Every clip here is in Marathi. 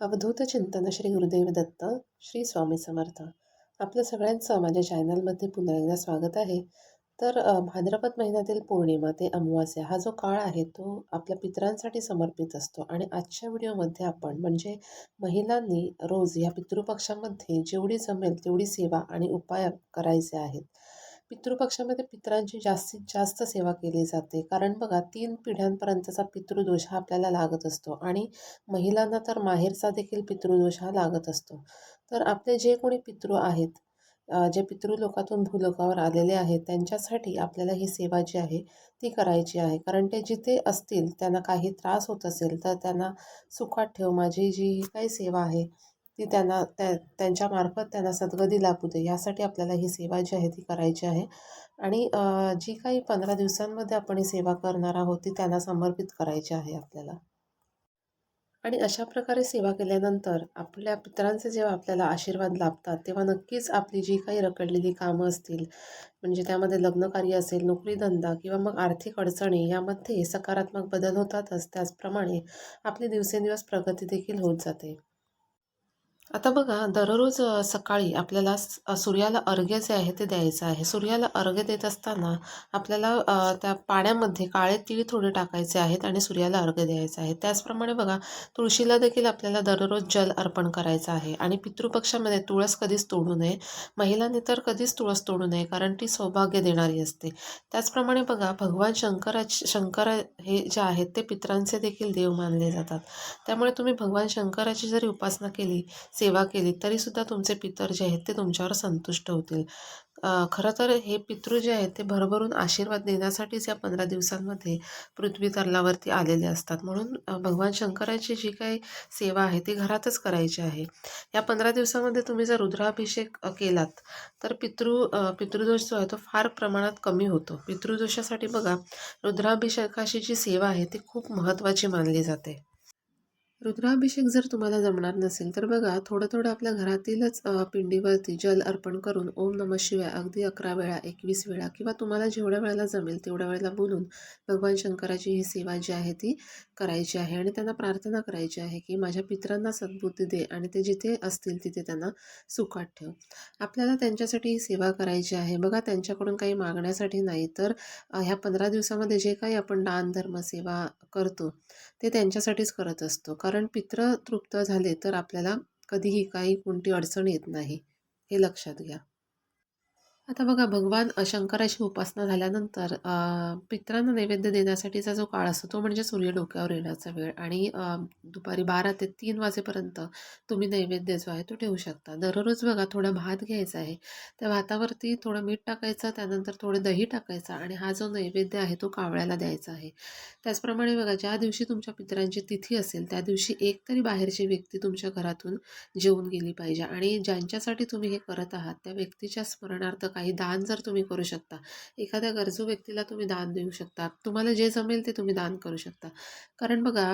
अवधूत चिंतन श्री गुरुदेव दत्त श्री स्वामी समर्थ. आपलं सगळ्यांचं माझ्या चॅनलमध्ये पुन्हा एकदा स्वागत आहे. तर भाद्रपद महिन्यातील पौर्णिमा ते अमावास्या हा जो काळ आहे तो आपल्या पितरांसाठी समर्पित असतो. आणि आजच्या व्हिडिओमध्ये आपण म्हणजे महिलांनी रोज या पितृपक्षामध्ये जेवढी जमेल तेवढी सेवा आणि उपाय करायचे आहेत. पितृपक्षामध्ये पितरांची जास्तीत जास्त सेवा केली जाते. कारण बघा तीन पिढ्यांपर्यंतचा पितृदोष हा आपल्याला लागत असतो आणि महिलांना तर माहेरचा देखील पितृदोष हा लागत असतो. तर आपले जे कोणी पितृ आहेत जे पितृलोकातून भूलोकावर आलेले आहेत त्यांच्यासाठी आपल्याला ही सेवा जी आहे ती करायची आहे. कारण ते जिथे असतील त्यांना काही त्रास होत असेल तर त्यांना सुखात ठेव. माझी जी ही काही सेवा आहे ती त्यांना त्या त्यांच्यामार्फत त्यांना सद्गती लाभू दे. यासाठी आपल्याला ही सेवा जी आहे ती करायची आहे. आणि जी काही पंधरा दिवसांमध्ये आपण ही सेवा करणार आहोत ती त्यांना समर्पित करायची आहे आपल्याला. आणि अशा प्रकारे सेवा केल्यानंतर आपल्या पित्रांचे जेव्हा आपल्याला आशीर्वाद लाभतात तेव्हा नक्कीच आपली जी काही रखडलेली कामं असतील म्हणजे त्यामध्ये लग्नकार्य असेल नोकरीधंदा किंवा मग आर्थिक अडचणी यामध्ये सकारात्मक बदल होतातच. त्याचप्रमाणे आपली दिवसेंदिवस प्रगती देखील होत जाते. आता बघा दररोज सकाळी आपल्याला सूर्याला अर्घ्य जे आहे ते द्यायचं आहे. सूर्याला अर्घ्य देत असताना आपल्याला त्या पाण्यामध्ये काळे तीळ थोडे टाकायचे आहेत आणि सूर्याला अर्घ्य द्यायचं आहे. त्याचप्रमाणे बघा तुळशीला देखील आपल्याला दररोज जल अर्पण करायचं आहे आणि पितृपक्षामध्ये तुळस कधीच तोडू नये. महिलांनी तर कधीच तुळस तोडू नये कारण ती सौभाग्य देणारी असते. त्याचप्रमाणे बघा भगवान शंकरा शंकर हे जे आहेत ते पितरांचे देखील देव मानले जातात. त्यामुळे तुम्ही भगवान शंकराची जरी उपासना केली सेवा केली तरीसुद्धा तुमचे पितर जे आहेत ते तुमच्यावर संतुष्ट होतील. खरं तर हे पितृ जे आहेत ते भरभरून आशीर्वाद देण्यासाठीच या पंधरा दिवसांमध्ये पृथ्वी तलावरती आलेले असतात. म्हणून भगवान शंकराची जी काही सेवा आहे ती घरातच करायची आहे. या पंधरा दिवसामध्ये तुम्ही जर रुद्राभिषेक केलात तर पितृ पितृदोष जो आहे तो फार प्रमाणात कमी होतो. पितृदोषासाठी बघा रुद्राभिषेकाची जी सेवा आहे ती खूप महत्त्वाची मानली जाते. रुद्राभिषेक जर तुम्हाला जमणार नसेल तर बघा थोडं थोडं आपल्या घरातीलच पिंडीवरती जल अर्पण करून ओम नमः शिवाय अगदी अकरा वेळा एकवीस वेळा किंवा तुम्हाला जेवढ्या वेळेला जमेल तेवढ्या वेळेला बोलून भगवान शंकराची ही सेवा जी आहे ती करायची आहे आणि त्यांना प्रार्थना करायची आहे की माझ्या पित्रांना सद्बुद्धी दे आणि ते जिथे असतील तिथे त्यांना सुखात ठेव. आपल्याला त्यांच्यासाठी ही सेवा करायची आहे. बघा त्यांच्याकडून काही मागण्यासाठी नाही तर ह्या पंधरा दिवसामध्ये जे काही आपण दान धर्म सेवा करतो ते त्यांच्यासाठीच करत असतो. कारण कारण पित्र तृप्त झाले तर आपल्याला कधीही काही कोणती अडचण येत नाही हे लक्षात घ्या. आता बघा भगवान शंकराची उपासना झाल्यानंतर पित्रांना पितरांना नैवेद्य देण्यासाठीचा जो काळ असतो तो म्हणजे सूर्य डोक्यावर येण्याचा वेळ. आणि दुपारी बारा ते तीन वाजेपर्यंत तुम्ही नैवेद्य जो आहे तो ठेवू शकता. दररोज बघा थोडा भात घ्यायचा आहे त्या भातावरती थोडं मीठ टाकायचं त्यानंतर थोडं दही टाकायचं आणि हा जो नैवेद्य आहे तो कावळ्याला द्यायचा आहे. त्याचप्रमाणे बघा ज्या दिवशी तुमच्या पित्रांची तिथी असेल त्या दिवशी एक तरी बाहेरची व्यक्ती तुमच्या घरातून जेवून गेली पाहिजे. आणि ज्यांच्यासाठी तुम्ही हे करत आहात त्या व्यक्तीच्या स्मरणार्थ काही दान जर तुम्ही करू शकता. एखाद्या गरजू व्यक्तीला तुम्ही दान देऊ शकता. तुम्हाला जे जमेल ते तुम्ही दान करू शकता. कारण बघा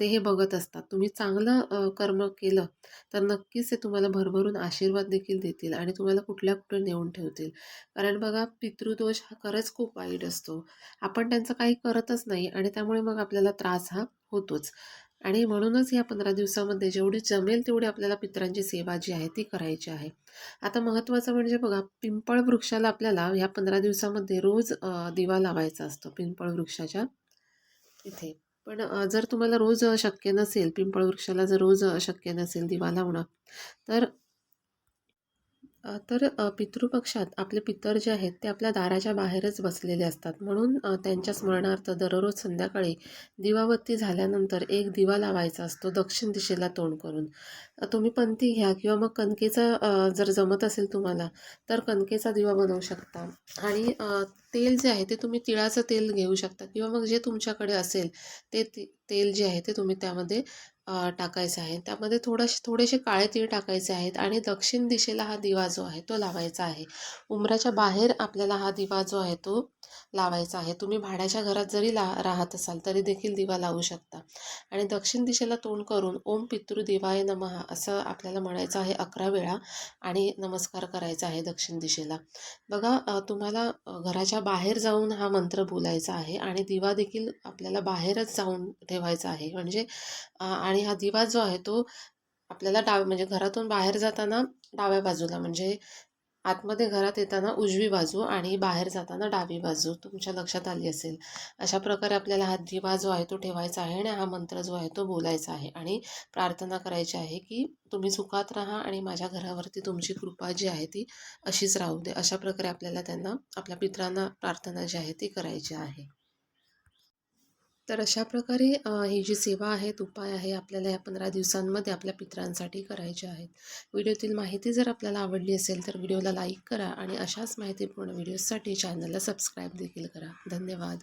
ते हे बघत असतात. तुम्ही चांगलं कर्म केलं तर नक्कीच ते तुम्हाला भरभरून आशीर्वाद देखील देतील आणि तुम्हाला कुठल्या कुठे नेऊन ठेवतील. कारण बघा पितृदोष हा खरंच खूप वाईट असतो. आपण त्यांचं काही करतच नाही आणि त्यामुळे मग आपल्याला त्रास हा होतोच. आणि म्हणूनच या पंधरा दिवसामध्ये जेवढी जमेल तेवढी आपल्याला पितरांची सेवा जी आहे ती करायची आहे. आता महत्त्वाचं म्हणजे बघा पिंपळ वृक्षाला आपल्याला ह्या पंधरा दिवसामध्ये रोज दिवा लावायचा असतो पिंपळ वृक्षाच्या इथे. पण जर तुम्हाला रोज शक्य नसेल पिंपळ वृक्षाला जर रोज शक्य नसेल दिवा लावणं तर तर पितृपक्षात आपले पितर जे आहेत ते आपल्या दाराच्या बाहेरच बसलेले असतात. म्हणून त्यांच्या स्मरणार्थ दररोज संध्याकाळी दिवाबत्ती झाल्यानंतर एक दिवा लावायचा असतो दक्षिण दिशेला तोंड करून. तुम्ही पंथी घ्या किंवा मग कणकेचा जर जमत असेल तुम्हाला तर कणकेचा दिवा बनवू शकता. आणि तेल जे आहे ते तुम्ही तिळाचं तेल घेऊ शकता किंवा मग जे तुमच्याकडे असेल ते तेल जे आहे ते तुम्ही त्यामध्ये टाकायचं आहे त्यामध्ये थोडंसे थोडेसे काळे तीळ टाकायचे आहेत आणि दक्षिण दिशेला हा दिवा जो आहे तो लावायचा आहे. उंबराच्या बाहेर आपल्याला हा दिवा जो आहे तो लावायचा आहे. तुम्ही भाड्याच्या घरात जरी ला राहत असाल तरी देखील दिवा लावू शकता. आणि दक्षिण दिशेला तोंड करून ओम पितृ दिवाय नमः असं आपल्याला म्हणायचं आहे अकरा वेळा आणि नमस्कार करायचा आहे दक्षिण दिशेला. बघा तुम्हाला घराच्या बाहेर जाऊन हा मंत्र बोलायचा आहे आणि दिवा देखील आपल्याला बाहेरच जाऊन ठेवायचा आहे. म्हणजे आणि आणि हा दिवा जो आहे तो आपल्याला डाव म्हणजे घरातून बाहेर जाताना डाव्या बाजूला म्हणजे आतमध्ये घरात येताना उजवी बाजू आणि बाहेर जाताना डावी बाजू तुमच्या लक्षात आली असेल. अशा प्रकारे आपल्याला हा दिवा जो आहे तो ठेवायचा आहे आणि हा मंत्र जो आहे तो बोलायचा आहे आणि प्रार्थना करायची आहे की तुम्ही सुखात राहा आणि माझ्या घरावरती तुमची कृपा जी आहे ती अशीच राहू दे. अशा प्रकारे आपल्याला त्यांना आपल्या पित्रांना प्रार्थना जी आहे ती करायची आहे. तर अशा प्रकारे ही जी सेवा आहेत उपाय आहे आपल्याला या पंधरा दिवसांमध्ये आपल्या पित्रांसाठी करायचे आहेत. व्हिडिओतील माहिती जर आपल्याला आवडली असेल तर व्हिडिओला लाईक करा आणि अशाच माहितीपूर्ण व्हिडिओजसाठी चॅनलला सबस्क्राईब देखील करा. धन्यवाद.